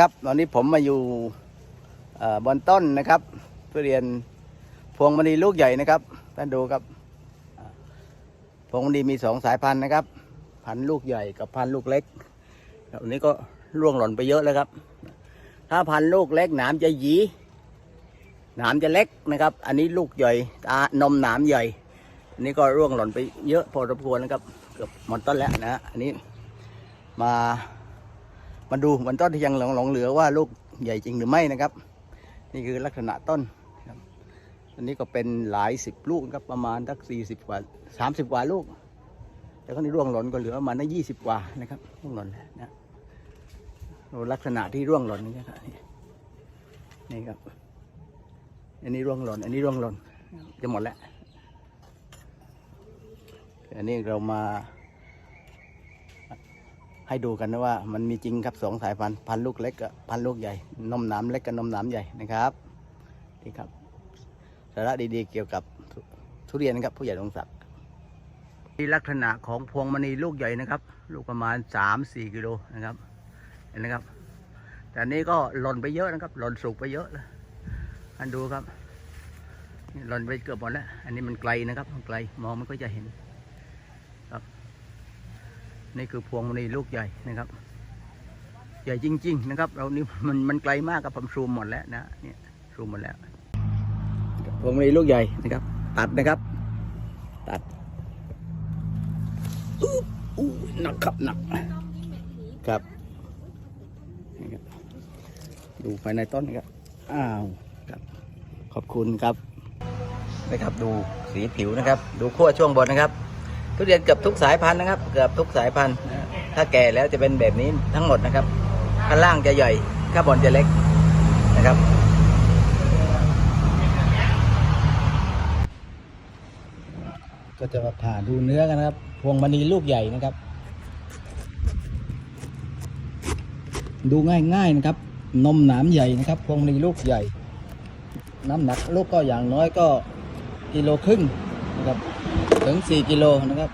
ครับตอนนี้ผมมาอยู่เอ่อบนต้นนะครับทุเรียนพวงมณีลูกใหญ่นะครับท่านดูครับพวงมณีมีสองสายพันธุ์นะครับ พันธุ์ลูกใหญ่กับพันธุ์ลูกเล็กครับอันนี้ก็ร่วงหล่นไปเยอะแล้วครับ ถ้าพันธุ์ลูกเล็กหนามจะหยีหนามจะเล็กนะครับ อันนี้ลูกใหญ่ตานมหนามใหญ่อันนี้ก็ร่วงหล่นไปเยอะพอสมควรนะครับเกือบหมดต้นแล้วนะฮะอันนี้มา มาดูบนต้นที่ยังหลงเหลือว่าลูกใหญ่จริงหรือไม่นะครับ นี่คือลักษณะต้นอันนี้ก็เป็นหลายสิบลูกครับประมาณสักสี่สิบกว่าสามสิบกว่าลูกแต่ก็นี่ร่วงหล่นก็เหลือประมาณนักยี่สิบกว่านะครับร่วงหล่นนะดูลักษณะที่ร่วงหล่นนี่นะครับนี่ครับอันนี้ร่วงหล่นอันนี้ร่วงหล่นจะหมดแล้วอันนี้เรามา ให้ดูกันนะว่ามันมีจริงครับสองสายพันธุ์พันธุ์ลูกเล็กกับพันธุ์ลูกใหญ่นมหน้ำเล็กกับนมหน้ำใหญ่นะครับนี่ครับสาระดีๆเกี่ยวกับทุเรียนนะครับ ผู้ใหญ่ลงศักดิ์นี่ลักษณะของพวงมณีลูกใหญ่นะครับ ลูกประมาณสามสี่กิโลนะครับเห็นนะครับ แต่อันนี้ก็หล่นไปเยอะนะครับ หล่นสุกไปเยอะเลยอันดูครับหล่นไปเกือบหมดแล้ว อันนี้มันไกลนะครับมันไกลมองไม่ค่อยจะเห็น นี่คือพวงมณีลูกใหญ่นะครับ ใหญ่จริง ๆ นะครับ เรานี่มันมันไกลมากกับผมซูมหมดแล้วนะเนี่ยซูมหมดแล้วพวงมณีลูกใหญ่นะครับ ตัดนะครับ ตัดอู้อู้หนักครับหนักครับดูภายในต้นนะครับอ้าวครับขอบคุณครับนะครับดูสีผิวนะครับ ดูขั้วช่วงบนนะครับ ทุเรียนเกือบทุกสายพันธุ์นะครับ เกือบทุกสายพันธุ์ ถ้าแก่แล้วจะเป็นแบบนี้ทั้งหมดนะครับ ข้างล่างจะใหญ่ ข้างบนจะเล็กนะครับ ก็จะมาผ่าดูเนื้อกันนะครับ พวงมณีลูกใหญ่นะครับ ดูง่ายๆนะครับ นมหนามใหญ่นะครับ พวงมณีลูกใหญ่ น้ำหนักลูกก็อย่างน้อยก็กิโลครึ่งนะครับ ถึง 4 กิโลนะครับ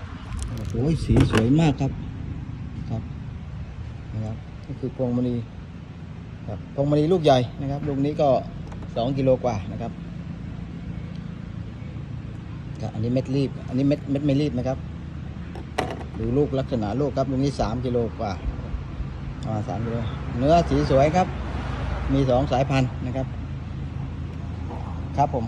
โอ้ยสีสวยมากครับครับนะครับนี่คือพวงมณีครับพวงมณีลูกใหญ่นะครับลูกนี้ก็ 2 กิโลกว่านะครับครับอันนี้เม็ดรีบ อันนี้เม็ดเม็ดไม่รีบนะครับดูลูกลักษณะลูกครับลูกนี้ 3 กิโลกว่าประมาณ3กิโลเนื้อสีสวยครับ มี2สายพันธุ์นะครับ ครับผม